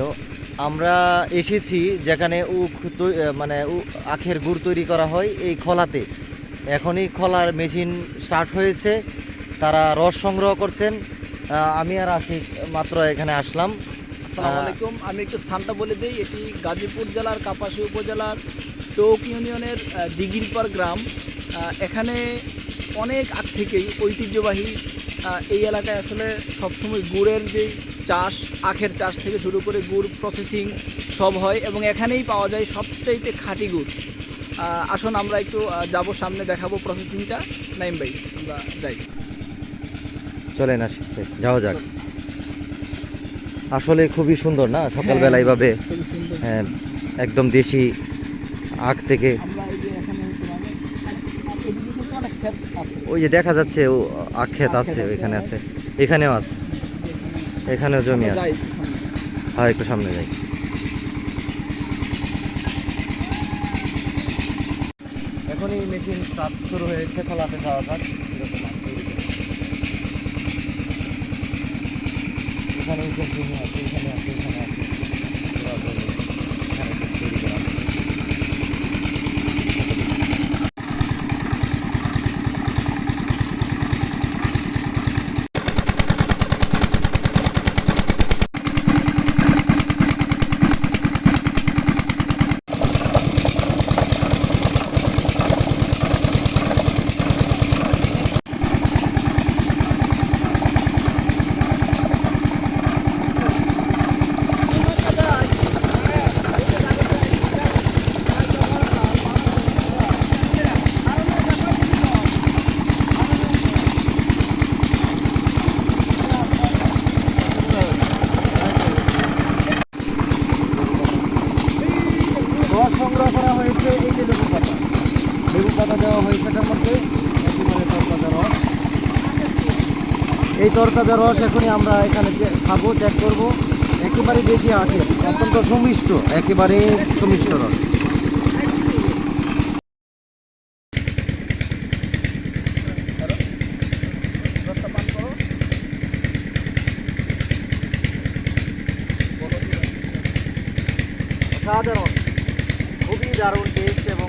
তো আমরা এসেছি যেখানে উখ মানে আখের গুড় তৈরি করা হয় এই খলাতে। এখনই খলার মেশিন স্টার্ট হয়েছে। তারা রস সংগ্রহ করছেন। আমি আর আশিক মাত্র এখানে আসলাম। আসসালামু আলাইকুম। আমি একটু স্থানটা বলে দিই। এটি গাজীপুর জেলার কাপাসী উপজেলার টোক ইউনিয়নের দিঘিরপাড় গ্রাম। এখানে অনেক আগ থেকেই ঐতিহ্যবাহী এই এলাকায় আসলে সবসময় গুড়ের যে চাষ আখের চাষ থেকে শুরু করে গুড় প্রসেসিং সব হয় এবং এখানেই পাওয়া যায় সবচাইতে খাঁটি গুড়। আসুন আমরা একটু যাব সামনে দেখাবো প্রসেসিংটা নাইম ভাই আমরা যাই। চলেন আসি যাওয়া যাক। আসলে খুবই সুন্দর না? সকালবেলা এইভাবে হ্যাঁ, একদম দেশি আখ থেকে। ওই যে দেখা যাচ্ছে ও আখ ক্ষেত আছে ওইখানে হ্যাঁ। আছে এখানেও আছে। এখানেও জমি আছে। হ্যাঁ একটু সামনে যাই এখনই মেশিন স্টার্ট শুরু হয়েছে খোলাতে যাওয়া যাক। এখানে এই যে জমি আছে এখানে আছে এখানে আছে ওরা বলে, এখানে সব তৈরি করা আছে। রস সংগ্রহ করা হয়েছে এই যে লেবু পাতা লেবু পাতা দেওয়া একেবারে এই তরতাজা রস এখনই আমরা এখানে খাব চেক করব। একেবারে বেশি আছে, অত্যন্ত সুমিষ্ট, একেবারে সুমিষ্ট রস। খুবই দারুণ টেস্ট এবং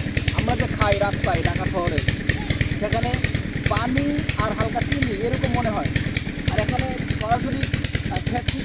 আমরা যে খাই রাস্তায়, ঢাকা শহরে, সেখানে পানি আর হালকা চিনি এরকম মনে হয়। আর এখানে সরাসরি ফ্যাক্টরি